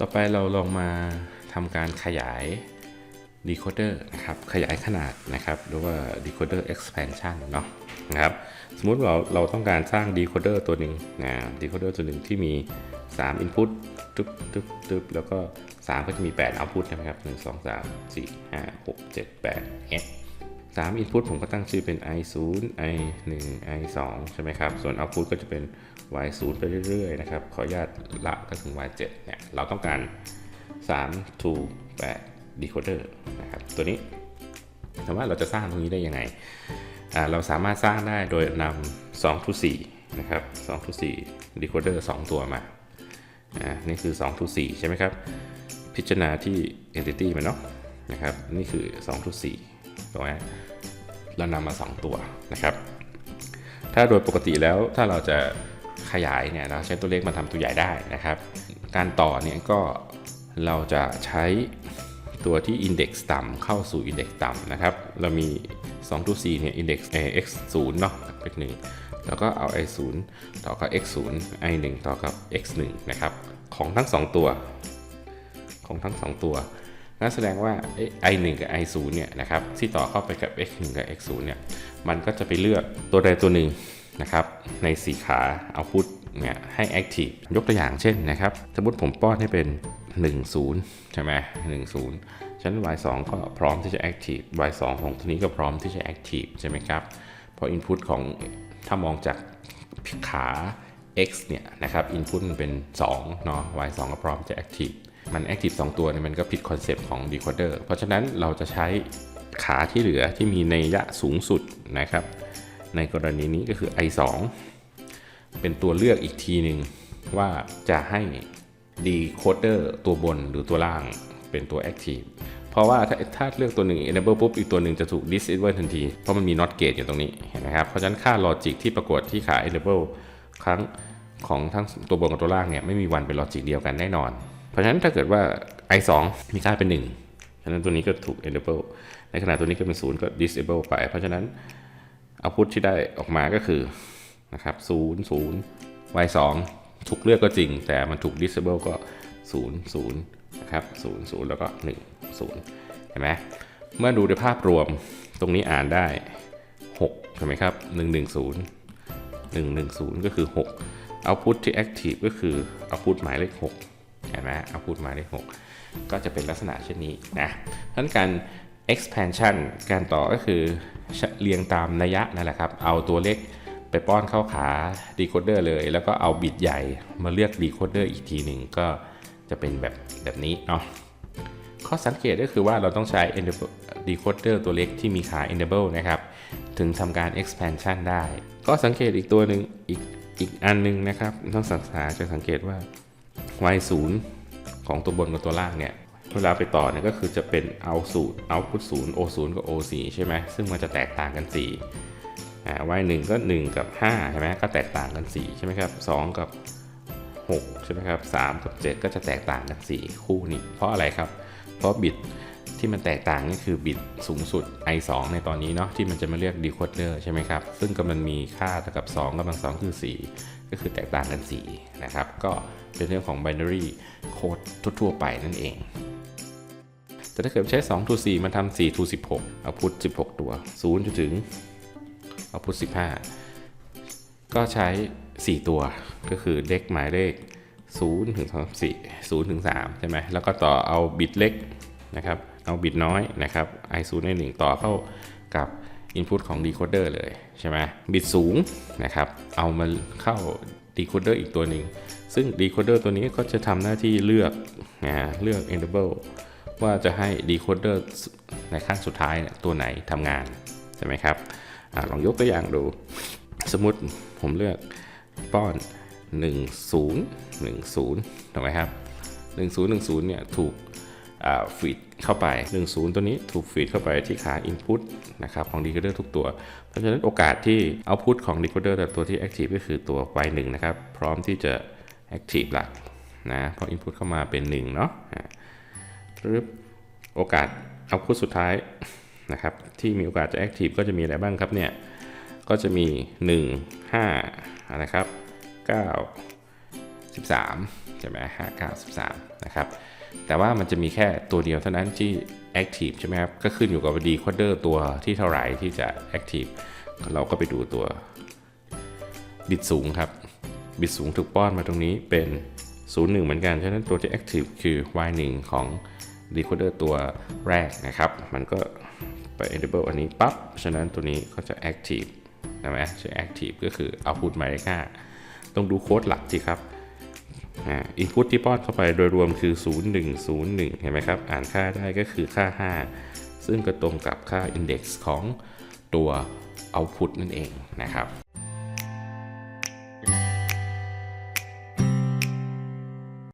ต่อไปเราลองมาทำการขยาย decoder นะครับ ขยายขนาดนะครับ หรือว่า decoder expansion เนาะนะครับ สมมุติเราเราต้องการสร้าง decoder ตัวหนึ่งนะ decoder ตัวหนึ่งที่มี 3 input ตึ๊บตึ๊บตึ๊บแล้วก็ 3 ก็จะมี 8 output ใช่ไหมครับ 1 2 3 4 5 6 7 8เงี้ย สาม input ผมก็ตั้งชื่อเป็น i 0 i 1 i 2ใช่ไหมครับ ส่วน output ก็จะเป็น y 0ไปเรื่อยๆนะครับ ขออนุญาตละก็ถึง y 7เนี่ย เราต้องการ3 to 8 decoder นะครับ ตัวนี้แต่ว่าเราจะสร้างตรงนี้ได้ยังไง เราสามารถสร้างได้โดยนำ2 to 4นะครับ2 to 4 decoder 2 ตัวมาอ่านี่คือ2 to 4ใช่ไหมครับ พิจารณาที่ entity มันเนาะนะครับ นี่คือ2 to 4 ตรงนี้เรานำมา 2 ตัวนะครับ ถ้าโดยปกติแล้วถ้าเราจะขยายเนี่ยเราใช้ตัวเลขมาทำตัวใหญ่ได้นะครับ การต่อเนี่ยก็เราจะใช้ตัวที่ index ต่ำเข้าสู่ index ต่ำนะครับ เรามี2 to 4เนี่ย index x 0เนาะเป็น1แล้วก็เอา i 0ต่อกับ x 0 i 1ต่อกับ x 1นะครับ ของทั้ง 2 ตัว ของทั้ง 2 ตัว นั่นแสดงว่าไอ้ i 1 กับ i 0 เนี่ยนะครับที่ต่อเข้าไปกับ x 1 กับ x 0 เนี่ยมันก็จะไปเลือกตัวใดตัวหนึ่งนะครับในสีขาเอาพุทเนี่ยให้ active ยกตัวอย่างเช่นนะครับ สมมติผมป้อนให้เป็น 1 0 ใช่ไหม1 0ฉะนั้น y 2 ก็พร้อมที่จะ active y 2 ของตัวนี้ก็พร้อมที่จะ active ใช่ไหมครับเพราะ input ของถ้ามองจากขา x เนี่ยนะครับ input มันเป็น2เนาะ y 2 ก็พร้อมจะ active มัน active 2ตัวเนี่ยมันก็ผิดคอนเซปต์ของ decoder เพราะฉะนั้นเราจะใช้ขาที่เหลือที่มีในยะสูงสุดนะครับ ในกรณีนี้ก็คือ i 2เป็นตัวเลือกอีกทีหนึ่งว่าจะให้ decoder ตัวบนหรือตัวล่างเป็นตัว active เพราะว่าถ้าถ้าเลือกตัวหนึ่ง enable ปุ๊บอีกตัวหนึ่งจะถูก disable ทันที เพราะมันมี not gate อยู่ตรงนี้เห็นไหมครับเพราะฉะนั้นค่า logic ที่ปรากฏที่ขา enable ครั้งของทั้งตัวบนกับตัวล่างเนี่ยไม่มีวันเป็น logic เดียวกันแน่นอน เพราะฉะนั้นถ้าเกิดว่า i 2 มีค่าเป็น 1 ฉะนั้นตัวนี้ก็ถูก enable ในขณะตัวนี้ก็เป็น 0 ก็ disable ไป เพราะฉะนั้น output ที่ได้ออกมาก็คือนะครับ0 0 y 2 ถูกเลือกก็จริง แต่มันถูก disable ก็ 0 0นะครับ0 0 แล้วก็ 1 0 เห็นไหมเมื่อดูในภาพรวมตรงนี้อ่านได้ 6 ใช่ไหมครับ 1 1 0 1 1 0 ก็คือ 6 output ที่ active ก็คือ output หมายเลข 6 ห็นไหม output หมายเลข6ก็จะเป็นลักษณะเช่นนี้นะเพราะฉะนั้นการ expansion การต่อก็คือเรียงตามนัยยะนั่นแหละครับ เอาตัวเลขไปป้อนเข้าขา decoder เลย แล้วก็เอาบิตใหญ่มาเลือก decoder อีกทีหนึ่งก็จะเป็นแบบแบบนี้เนาะข้อสังเกตก็คือว่าเราต้องใช้ decoder ตัวเล็กที่มีขา enable นะครับ ถึงทำการ expansion ได้ ก็สังเกตอีกตัวหนึ่งอีกอีกอันหนึงนะครับต้องศึกษาจะสังเกตว่า y 0ของตัวบนกับตัวล่างเนี่ย เวลาไปต่อเนี่ยก็คือจะเป็น out 0 output 0 o 0กับ o 4ใช่ไหมซึ่งมันจะแตกต่างกัน4อ่า y 1ก็ 1 กับ5ใช่ไหมก็แตกต่างกัน4ใช่ไหมครับ2กับ6ใช่ไหมครับ3กับ 7 ก็จะแตกต่างกัน 4 คู่นี้เพราะอะไรครับ เพราะบิต ที่มันแตกต่างนี่คือบิตสูงสุด i 2 ในตอนนี้เนาะที่มันจะมาเรียก decoder ใช่ไหมครับ ซึ่งกำลังมีค่าเท่ากับ 2กำลัง 2 คือ 4 ก็คือแตกต่างกัน 4 นะครับ ก็เป็นเรื่องของ binary code ทั่วๆไปนั่นเอง แต่ถ้าเกิดใช้2 to 4 มันทำ4 to 16 เอาพุท16 ตัว0จนถึงเอาพุท15 ก็ใช้ 4 ตัวก็คือเลขหมายเลข0ถึง4 0ถึง3ใช่ไหมแล้วก็ต่อเอาบิตเล็กนะครับ เอาบิตน้อยนะครับ i 0 i 1ต่อเข้ากับ input ของ decoder เลยใช่ไหมบิตสูงนะครับ เอามาเข้า decoder อีกตัวหนึ่ง ซึ่ง decoder ตัวนี้ก็จะทำหน้าที่เลือกนะเลือก enable ว่าจะให้ decoder ในขั้นสุดท้ายตัวไหนทำงานใช่ไหมครับอลองยกตัวอย่างดู สมมติผมเลือกป้อน 10 10ถูกไหมครับ1010เนี่ยถูก ฟีดเข้าไป 10 ตัวนี้ถูกฟีดเข้าไปที่ขา input นะครับของ decoder ทุกตัว เพราะฉะนั้นโอกาสที่ output ของ decoder แต่ตัวที่ active ก็คือตัว y1 นะครับ พร้อมที่จะ active ละนะพอ input เข้ามาเป็น 1 เนาะปึ๊บโอกาส output สุดท้ายนะครับที่มีโอกาสจะ active ก็จะมีอะไรบ้างครับเนี่ยก็จะมี 1 5นะครับ 9 13ใช่ไหม59 13 นะครับ แต่ว่ามันจะมีแค่ตัวเดียวเท่านั้นที่ active ใช่ไหมครับ ก็ขึ้นอยู่กับ decoder ตัวที่เท่าไหร่ที่จะ active เราก็ไปดูตัวบิตสูงครับ บิตสูงถูกป้อนมาตรงนี้เป็น 01 เหมือนกัน ฉะนั้นตัวที่ active คือ y1 ของ decoder ตัวแรกนะครับ มันก็ไป enable อันนี้ปั๊บ ฉะนั้นตัวนี้ก็จะ active นะไหมใช่ active ก็คือ output หมายเลข5ต้องดูโค้ดหลักสิครับ อินพุตที่ป้อนเข้าไปโดยรวมคือ 0101 เห็นไหมครับ อ่านค่าได้ก็คือค่า 5 ซึ่งก็ตรงกับค่า index ของตัว output นั่นเองนะครับ